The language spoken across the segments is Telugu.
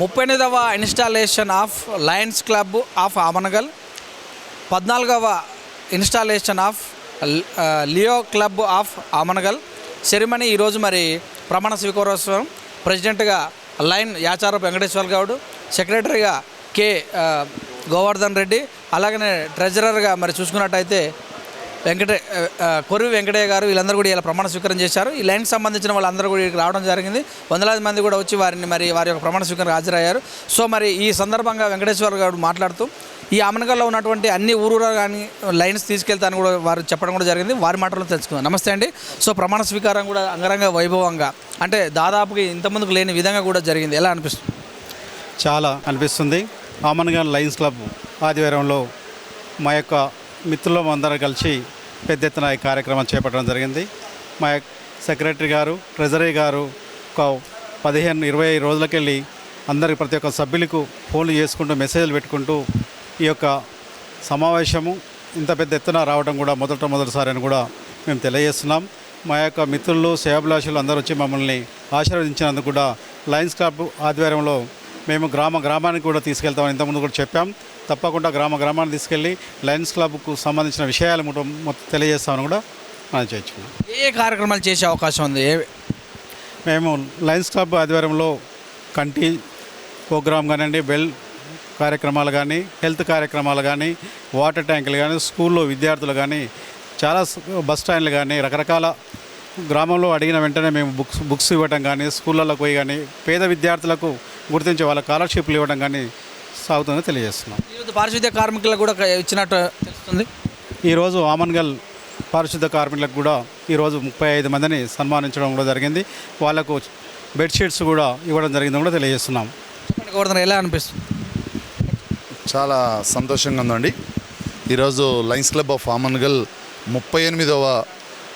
ముప్పై ఎనిమిదవ installation of Lions Club of Amangal. పద్నాలుగవ installation of Leo Club of Amangal. Ceremony ఈరోజు మరి ప్రమాణ స్వీకారోత్సవం. ప్రెసిడెంట్గా లైన్ యాచార వెంకటేశ్వర గౌడ్ సెక్రటరీగా కె గోవర్ధన్ రెడ్డి అలాగనే ట్రెజరర్గా మరి చూసుకున్నట్టయితే వెంకటే ఆ, వెంకటయ్య గారు వీళ్ళందరూ కూడా ఇలా ప్రమాణ స్వీకారం చేశారు. ఈ లైన్కి సంబంధించిన వాళ్ళందరూ కూడా ఇక్కడికి రావడం జరిగింది. వందలాది మంది కూడా వచ్చి వారిని మరి వారి యొక్క ప్రమాణ స్వీకారం హాజరయ్యారు. సో మరి ఈ సందర్భంగా వెంకటేశ్వర గారు మాట్లాడుతూ ఈ ఆమనగల్లో ఉన్నటువంటి అన్ని ఊరూరా కానీ లైన్స్ తీసుకెళ్తాను కూడా వారు చెప్పడం కూడా జరిగింది. వారి మాటలను తెలుసుకుందాం. నమస్తే అండి. సో ప్రమాణ స్వీకారం కూడా అంగరంగ వైభవంగా అంటే దాదాపుగా ఇంతమందికి లేని విధంగా కూడా జరిగింది. ఎలా అనిపిస్తుంది? చాలా అనిపిస్తుంది. ఆమన్గన్ లయన్స్ క్లబ్ ఆదివారంలో మా యొక్క మిత్రులం అందరం కలిసి పెద్ద ఎత్తున ఈ కార్యక్రమం చేపట్టడం జరిగింది. మా యొక్క సెక్రటరీ గారు ట్రెజరీ గారు ఒక పదిహేను ఇరవై రోజులకెళ్ళి అందరికి ప్రతి ఒక్క సభ్యులకు ఫోన్లు చేసుకుంటూ మెసేజ్లు పెట్టుకుంటూ ఈ యొక్క సమావేశము ఇంత పెద్ద ఎత్తున రావడం కూడా మొదట మొదటిసారి అని కూడా మేము తెలియజేస్తున్నాం. మా యొక్క మిత్రులు సేవాభిలాషులు అందరూ వచ్చి మమ్మల్ని ఆశీర్వదించినందుకు కూడా లయన్స్ క్లబ్ ఆధ్వర్యంలో మేము గ్రామ గ్రామానికి కూడా తీసుకెళ్తామని ఇంతకుముందు కూడా చెప్పాం. తప్పకుండా గ్రామ గ్రామాన్ని తీసుకెళ్ళి లయన్స్ క్లబ్కు సంబంధించిన విషయాలు మొత్తం మొత్తం తెలియజేస్తామని కూడా మనం చేయించుకున్నాం. ఏ కార్యక్రమాలు చేసే అవకాశం ఉంది? మేము లయన్స్ క్లబ్ ఆధ్వర్యంలో కంటి ప్రోగ్రామ్ కానివ్వండి బెల్ కార్యక్రమాలు కానీ హెల్త్ కార్యక్రమాలు కానీ వాటర్ ట్యాంకులు కానీ స్కూల్లో విద్యార్థులు కానీ చాలా బస్ స్టాండ్లు కానీ రకరకాల గ్రామంలో అడిగిన వెంటనే మేము బుక్స్ బుక్స్ ఇవ్వడం కానీ స్కూళ్ళలో పోయి కానీ పేద విద్యార్థులకు గుర్తించి వాళ్ళ స్కాలర్షిప్లు ఇవ్వడం కానీ సాగుతుందని తెలియజేస్తున్నాం. ఈరోజు పారిశుద్ధ్య కార్మికులకు కూడా ఇచ్చినట్టు తెలుస్తుంది. ఈరోజు ఆమన్గల్ పారిశుద్ధ కార్మికులకు కూడా ఈరోజు ముప్పై ఐదు మందిని సన్మానించడం కూడా జరిగింది. వాళ్ళకు బెడ్షీట్స్ కూడా ఇవ్వడం జరిగిందని కూడా తెలియజేస్తున్నాం. ఎలా అనిపిస్తుంది? చాలా సంతోషంగా ఉందండి. ఈరోజు లయన్స్ క్లబ్ ఆఫ్ ఆమన్గల్ ముప్పై ఎనిమిదవ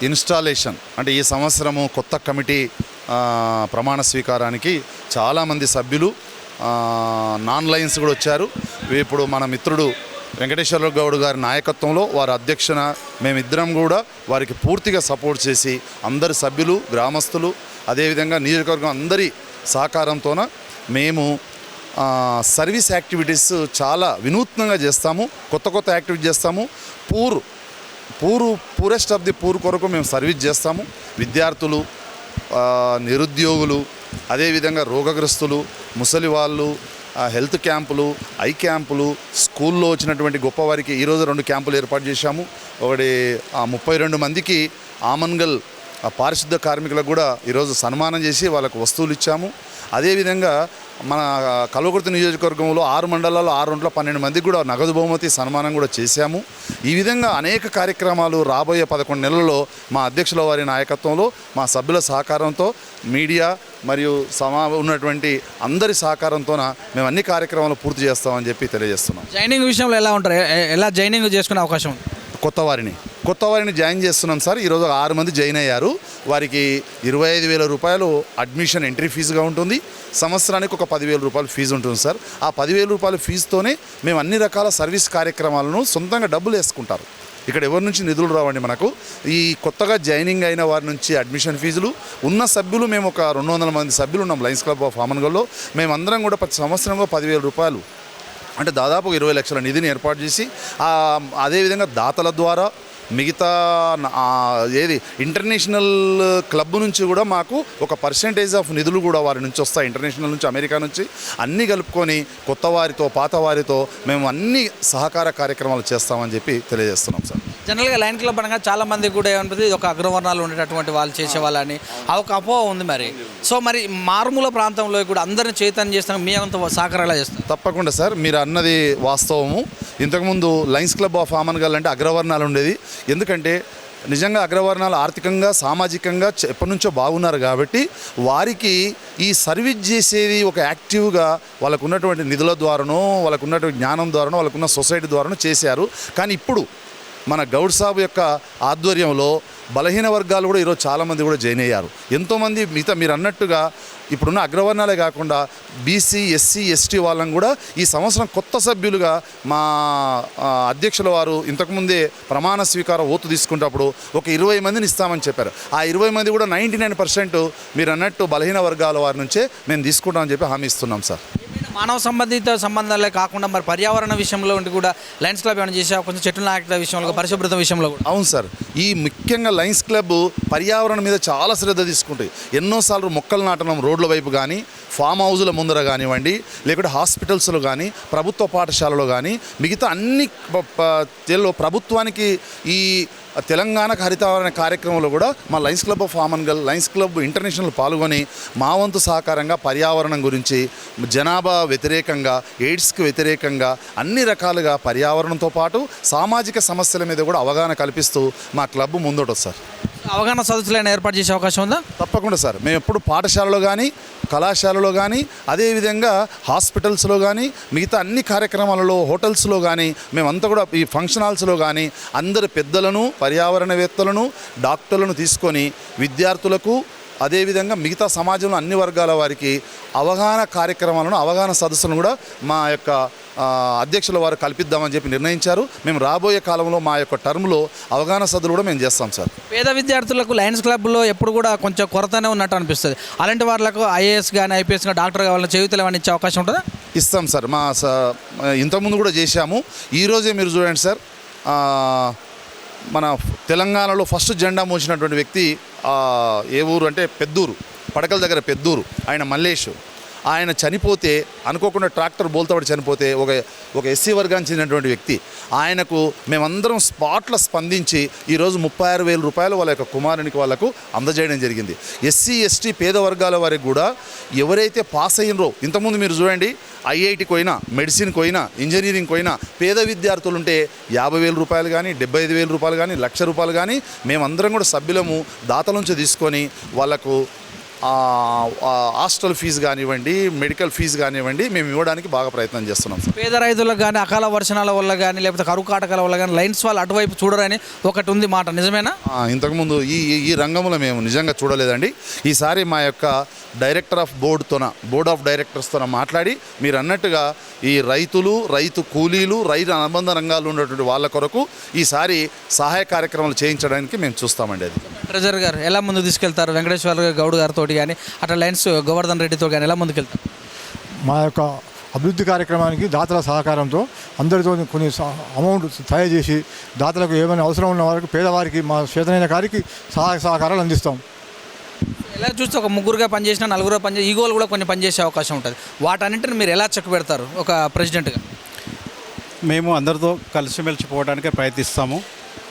ఇన్స్టాలేషన్ అంటే ఈ సంవత్సరము కొత్త కమిటీ ఆ, ప్రమాణ స్వీకారానికి చాలామంది సభ్యులు నాన్ లయన్స్ కూడా వచ్చారు. ఇప్పుడు మన మిత్రుడు వెంకటేశ్వర గౌడ్ గారి నాయకత్వంలో వారి అధ్యక్షన మేమిద్దరం కూడా వారికి పూర్తిగా సపోర్ట్ చేసి అందరి సభ్యులు గ్రామస్తులు అదేవిధంగా నియోజకవర్గం అందరి సహకారంతోన మేము సర్వీస్ యాక్టివిటీస్ చాలా వినూత్నంగా చేస్తాము. కొత్త కొత్త యాక్టివిటీ చేస్తాము. Poor poor poorest of the poor కొరకు మేము సర్వీస్ చేస్తాము. విద్యార్థులు నిరుద్యోగులు అదేవిధంగా రోగగ్రస్తులు ముసలి వాళ్ళు ఆ, హెల్త్ క్యాంపులు ఐ క్యాంపులు స్కూల్లో వచ్చినటువంటి గొప్పవారికి ఈరోజు రెండు క్యాంపులు ఏర్పాటు చేశాము. ఒకటి ఆ ముప్పై రెండు మందికి ఆమన్గల్ పారిశుద్ధ కార్మికులకు కూడా ఈరోజు సన్మానం చేసి వాళ్ళకు వస్తువులు ఇచ్చాము. అదేవిధంగా మన కల్వకుర్తి నియోజకవర్గంలో ఆరు మండలాల్లో ఆరు వందల పన్నెండు మందికి కూడా నగదు బహుమతి సన్మానం కూడా చేశాము. ఈ విధంగా అనేక కార్యక్రమాలు రాబోయే పదకొండు నెలల్లో మా అధ్యక్షుల వారి నాయకత్వంలో మా సభ్యుల సహకారంతో మీడియా మరియు సమా ఉన్నటువంటి అందరి సహకారంతోన మేము అన్ని కార్యక్రమాలు పూర్తి చేస్తామని చెప్పి తెలియజేస్తున్నాం. జైనింగ్ విషయంలో ఎలా ఉంటారు? ఎలా జైనింగ్ చేసుకునే అవకాశం కొత్త వారిని. కొత్త వారిని జాయిన్ చేస్తున్నాం సార్. ఈరోజు ఆరు మంది జాయిన్ అయ్యారు. వారికి ఇరవై ఐదు వేల రూపాయలు అడ్మిషన్ ఎంట్రీ ఫీజుగా ఉంటుంది. సంవత్సరానికి ఒక పదివేల రూపాయలు ఫీజు ఉంటుంది సార్. ఆ పదివేల రూపాయల ఫీజుతోనే మేము అన్ని రకాల సర్వీస్ కార్యక్రమాలను సొంతంగా డబ్బులు వేసుకుంటారు. ఇక్కడ ఎవరి నుంచి నిధులు రావండి మనకు. ఈ కొత్తగా జాయినింగ్ అయిన వారి నుంచి అడ్మిషన్ ఫీజులు ఉన్న సభ్యులు మేము ఒక రెండు వందల మంది సభ్యులు ఉన్నాం లయన్స్ క్లబ్ ఆఫ్ ఆమన్గల్లో. మేమందరం కూడా ప్రతి సంవత్సరంలో పదివేల రూపాయలు అంటే దాదాపు ఇరవై లక్షల నిధిని ఏర్పాటు చేసి అదేవిధంగా దాతల ద్వారా మిగతా ఏది ఇంటర్నేషనల్ క్లబ్ నుంచి కూడా మాకు ఒక పర్సంటేజ్ ఆఫ్ నిధులు కూడా వారి నుంచి వస్తాయి. ఇంటర్నేషనల్ నుంచి అమెరికా నుంచి. అన్నీ కలుపుకొని కొత్త వారితో పాత వారితో మేము అన్ని సహకార కార్యక్రమాలు చేస్తామని చెప్పి తెలియజేస్తున్నాం సార్. జనరల్గా లైన్ క్లబ్ అనగా చాలా మంది కూడా ఏమంటుంది ఇది ఒక అగ్రవర్ణాలు ఉండేటటువంటి వాళ్ళు చేసే వాళ్ళని ఆ ఒక అపోహ ఉంది మరి. సో మరి మారుమూల ప్రాంతంలో కూడా అందరిని చైతన్యం చేస్తాం మీ అంత సహకారాలు చేస్తాం తప్పకుండా సార్ మీరు అన్నది వాస్తవము. ఇంతకుముందు లయన్స్ క్లబ్ ఆఫ్ ఆమన్గల్ అంటే అగ్రవర్ణాలు ఉండేది. ఎందుకంటే నిజంగా అగ్రవర్ణాలు ఆర్థికంగా సామాజికంగా ఎప్పటి నుంచో బాగున్నారు కాబట్టి వారికి ఈ సర్వీస్ చేసేది ఒక యాక్టివ్గా వాళ్ళకున్నటువంటి నిధుల ద్వారానో వాళ్ళకున్నటువంటి జ్ఞానం ద్వారానో వాళ్ళకున్న సొసైటీ ద్వారానో చేశారు. కానీ ఇప్పుడు మన గౌడ్ సాబ్ యొక్క ఆధ్వర్యంలో బలహీన వర్గాలు కూడా ఈరోజు చాలామంది కూడా జాయిన్ అయ్యారు. ఎంతోమంది మిగతా మీరు అన్నట్టుగా ఇప్పుడున్న అగ్రవర్ణాలే కాకుండా బీసీ ఎస్సీ ఎస్టీ వాళ్ళని కూడా ఈ సంవత్సరం కొత్త సభ్యులుగా మా అధ్యక్షుల వారు ఇంతకుముందే ప్రమాణ స్వీకార ఓతు తీసుకునేటప్పుడు ఒక ఇరవై మందిని ఇస్తామని చెప్పారు. ఆ ఇరవై మంది కూడా నైంటీ నైన్ పర్సెంట్ మీరు అన్నట్టు బలహీన వర్గాల వారి నుంచే మేము తీసుకుంటామని చెప్పి హామీ ఇస్తున్నాం సార్. మానవ సంబంధిత సంబంధాలే కాకుండా మరి పర్యావరణ విషయంలో ఉంటే కూడా లయన్స్ క్లబ్ ఏమైనా చేసే కొంచెం చెట్ల నాయకత విషయంలో పరిశుభ్రత విషయంలో కూడా. అవును సార్. ఈ ముఖ్యంగా లయన్స్ క్లబ్ పర్యావరణం మీద చాలా శ్రద్ధ తీసుకుంటాయి. ఎన్నోసార్లు మొక్కలు నాటడం రోడ్ల వైపు కానీ ఫామ్ హౌజుల ముందర కానివ్వండి లేకుంటే హాస్పిటల్స్లో కానీ ప్రభుత్వ పాఠశాలలో కానీ మిగతా అన్ని ప- ప్రభుత్వానికి ఈ తెలంగాణ హరితావరణ కార్యక్రమంలో కూడా మా Lions Club of Amangal Lions Club International పాల్గొని మా వంతు సహకారంగా పర్యావరణం గురించి జనాభా వ్యతిరేకంగా ఎయిడ్స్కి వ్యతిరేకంగా అన్ని రకాలుగా పర్యావరణంతో పాటు సామాజిక సమస్యల మీద కూడా అవగాహన కల్పిస్తూ మా క్లబ్ ముందోటొచ్చు సార్ అవగాహన సదస్సులైనా ఏర్పాటు చేసే అవకాశం ఉందా? తప్పకుండా సార్. మేము ఎప్పుడు పాఠశాలలో కానీ కళాశాలలో కానీ అదేవిధంగా హాస్పిటల్స్లో కానీ మిగతా అన్ని కార్యక్రమాలలో హోటల్స్లో కానీ మేమంతా కూడా ఈ ఫంక్షన్ హాల్స్లో కానీ అందరు పెద్దలను పర్యావరణవేత్తలను డాక్టర్లను తీసుకొని విద్యార్థులకు అదేవిధంగా మిగతా సమాజంలో అన్ని వర్గాల వారికి అవగాహన కార్యక్రమాలను అవగాహన సదస్సులను కూడా మా యొక్క అధ్యక్షుల వారు కల్పిద్దామని చెప్పి నిర్ణయించారు. మేము రాబోయే కాలంలో మా యొక్క టర్మ్లో అవగాహన సదస్సులు కూడా మేము చేస్తాం సార్. పేద విద్యార్థులకు లయన్స్ క్లబ్లో ఎప్పుడు కూడా కొంచెం కొరతనే ఉన్నట్టు అనిపిస్తుంది. అలాంటి వాళ్ళకు ఐఏఎస్ కానీ ఐపీఎస్ కానీ డాక్టర్ కావాలని చేయుతలు ఏమైనా ఇచ్చే అవకాశం ఉంటుందా? ఇస్తాం సార్. మా స ఇంతకుముందు కూడా చేశాము. ఈరోజే మీరు చూడండి సార్. మన తెలంగాణలో ఫస్ట్ జెండా మోసినటువంటి వ్యక్తి ఏ ఊరు అంటే పెద్దూరు. పడకల దగ్గర పెద్దూరు. ఆయన మల్లేష్ ఆయన చనిపోతే అనుకోకుండా ట్రాక్టర్ బోల్తపడి చనిపోతే ఒక ఒక ఎస్సీ వర్గానికి చెందినటువంటి వ్యక్తి ఆయనకు మేమందరం స్పాట్లో స్పందించి ఈరోజు ముప్పై ఆరు వేల రూపాయలు వాళ్ళ యొక్క కుమారునికి వాళ్ళకు అందజేయడం జరిగింది. ఎస్సీ ఎస్టీ పేద వర్గాల వారికి కూడా ఎవరైతే పాస్ అయినరో ఇంతకుముందు మీరు చూడండి ఐఐటికి పోయినా మెడిసిన్కి పోయినా ఇంజనీరింగ్కి పోయినా పేద విద్యార్థులు ఉంటే యాభై వేల రూపాయలు కానీ డెబ్బై ఐదు వేల రూపాయలు కానీ లక్ష రూపాయలు కానీ మేమందరం కూడా సభ్యులము దాతల నుంచి తీసుకొని వాళ్ళకు హాస్టల్ ఫీజు కానివ్వండి మెడికల్ ఫీజు కానివ్వండి మేము ఇవ్వడానికి బాగా ప్రయత్నం చేస్తున్నాం పేద రైతులకు కానీ అకాల వర్షణాల వల్ల కానీ లేకపోతే కరువు కాటకాల వల్ల కానీ లైన్స్ వాళ్ళు అటువైపు చూడరని ఒకటి ఉంది మాట. నిజమేనా? ఇంతకుముందు ఈ ఈ- రంగంలో మేము నిజంగా చూడలేదండి. ఈసారి మా యొక్క డైరెక్టర్ ఆఫ్ బోర్డుతోన బోర్డ్ ఆఫ్ డైరెక్టర్స్తోన మాట్లాడి మీరు అన్నట్టుగా ఈ రైతులు రైతు కూలీలు రైతు అనుబంధ రంగాల్లో ఉన్నటువంటి వాళ్ళ కొరకు ఈసారి సహాయ కార్యక్రమాలు చేయించడానికి మేము చూస్తామండి అది. ట్రెజర్ గారు ఎలా ముందుకు తీసుకెళ్తారు? వెంకటేశ్వర గౌడ్ గారితో కానీ అట్లా లైన్స్ గోవర్ధన్ రెడ్డితో కానీ ఎలా ముందుకెళ్తారు? మా యొక్క అభివృద్ధి కార్యక్రమానికి దాతల సహకారంతో అందరితో కొన్ని అమౌంట్ తయారు చేసి దాతలకు ఏమైనా అవసరం ఉన్న వారికి పేదవారికి మా చేతనైన కారికి సహాయ సహకారాలు అందిస్తాం. ఎలా చూస్తే ఒక ముగ్గురుగా పనిచేసిన నలుగురుగా పనిచే ఈగోలు కూడా కొన్ని పనిచేసే అవకాశం ఉంటుంది. వాటన్నింటిని మీరు ఎలా చెక్ పెడతారు ఒక ప్రెసిడెంట్గా? మేము అందరితో కలిసిమెలిసి పోవడానికి ప్రయత్నిస్తాము.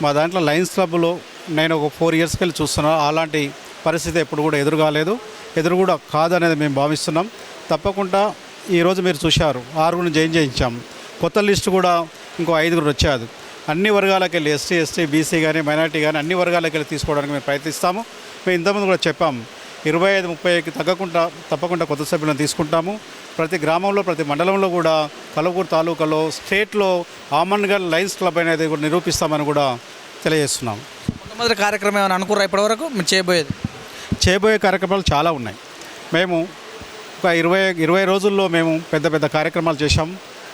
మా దాంట్లో లయన్స్ క్లబ్లో నేను ఒక ఫోర్ ఇయర్స్కి వెళ్ళి చూస్తున్నాను అలాంటి పరిస్థితి ఎప్పుడు కూడా ఎదురు కాలేదు. ఎదురు కూడా కాదనేది మేము భావిస్తున్నాం. తప్పకుండా ఈరోజు మీరు చూశారు ఆరుగురిని జైన్ చేయించాం. కొత్త లిస్టు కూడా ఇంకో ఐదుగురు వచ్చారు. అన్ని వర్గాలకు వెళ్ళి ఎస్టీ ఎస్టీ బీసీ కానీ మైనార్టీ కానీ అన్ని వర్గాలకు వెళ్ళి తీసుకోవడానికి మేము ప్రయత్నిస్తాము. మేము ఇంతకుముందు కూడా చెప్పాము ఇరవై ఐదు ముప్పైకి తగ్గకుండా తప్పకుండా కొత్త సభ్యులను తీసుకుంటాము. ప్రతి గ్రామంలో ప్రతి మండలంలో కూడా కలవకూరు తాలూకాలో స్టేట్లో ఆమన్గల్ లయన్స్ క్లబ్ అనేది కూడా నిరూపిస్తామని కూడా తెలియజేస్తున్నాం. మొట్టమొదటి కార్యక్రమం ఏమైనా అనుకురా ఇప్పటివరకు? మీరు చేయబోయేది. చేయబోయే కార్యక్రమాలు చాలా ఉన్నాయి. మేము ఒక ఇరవై ఇరవై రోజుల్లో మేము పెద్ద పెద్ద కార్యక్రమాలు చేశాం.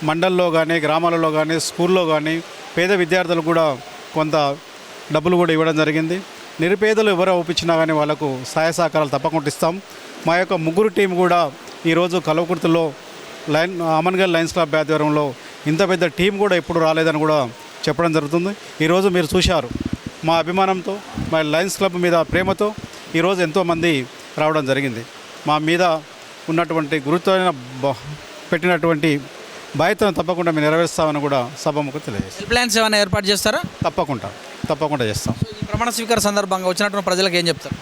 మండల్లో కానీ గ్రామాలలో కానీ స్కూల్లో కానీ పేద విద్యార్థులకు కూడా కొంత డబ్బులు కూడా ఇవ్వడం జరిగింది. నిరుపేదలు ఎవరు ఒప్పించినా కానీ వాళ్ళకు సహాయ సహకారాలు తప్పకుండా ఇస్తాం. మా యొక్క ముగ్గురు టీం కూడా ఈరోజు కలవకుర్తిలో లైన్ అమన్గల్ లయన్స్ క్లబ్ ఆధ్వర్యంలో ఇంత పెద్ద టీం కూడా ఎప్పుడు రాలేదని కూడా చెప్పడం జరుగుతుంది. ఈరోజు మీరు చూశారు మా అభిమానంతో మా లయన్స్ క్లబ్ మీద ప్రేమతో ఈరోజు ఎంతోమంది రావడం జరిగింది. మా మీద ఉన్నటువంటి గురుత్వమైన పెట్టినటువంటి బాధ్యతను తప్పకుండా మేము నెరవేరుస్తామని కూడా సభముకు తెలియజేస్తాం హెల్ప్ లైన్స్ ఏమైనా ఏర్పాటు చేస్తారా? తప్పకుండా తప్పకుండా చేస్తాం. ప్రమాణ స్వీకార సందర్భంగా వచ్చినటువంటి ప్రజలకు ఏం చెప్తారు?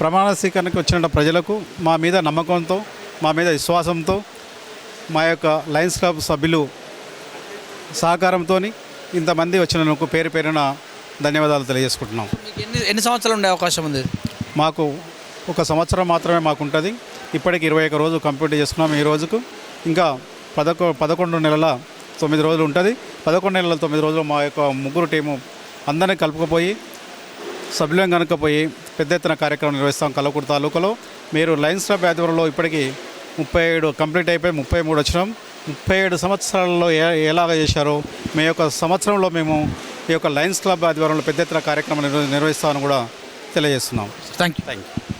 ప్రమాణ స్వీకరణకు వచ్చిన ప్రజలకు మా మీద నమ్మకంతో మా మీద విశ్వాసంతో మా యొక్క లయన్స్ క్లబ్ సభ్యులు సహకారంతో ఇంతమంది వచ్చినందుకు పేరు పేరున ధన్యవాదాలు తెలియజేసుకుంటున్నాం. ఎన్ని సంవత్సరాలు ఉండే అవకాశం ఉంది? మాకు ఒక సంవత్సరం మాత్రమే మాకు ఉంటుంది ఇప్పటికి ఇరవై ఒక రోజు కంప్లీట్ చేసుకున్నాం ఈ రోజుకు. ఇంకా పదకొ పదకొండు నెలల తొమ్మిది రోజులు ఉంటుంది. పదకొండు నెలల తొమ్మిది రోజులు మా యొక్క ముగ్గురు టీము అందరినీ కలుపుకపోయి సభ్యులం కనుకపోయి పెద్ద ఎత్తున కార్యక్రమం నిర్వహిస్తాం కలకూరు తాలూకాలో. మీరు లయన్స్ క్లబ్ ఆధ్వర్యంలో ఇప్పటికీ ముప్పై ఏడు కంప్లీట్ అయిపోయి ముప్పై మూడు వచ్చినాం. ముప్పై ఏడు సంవత్సరాలలో ఏ ఎలాగ చేశారో మీ యొక్క సంవత్సరంలో మేము ఈ యొక్క లయన్స్ క్లబ్ ఆధ్వర్యంలో పెద్ద ఎత్తున కార్యక్రమం నిర్వ- నిర్వహిస్తామని కూడా తెలియజేస్తున్నాం. Thank you thank you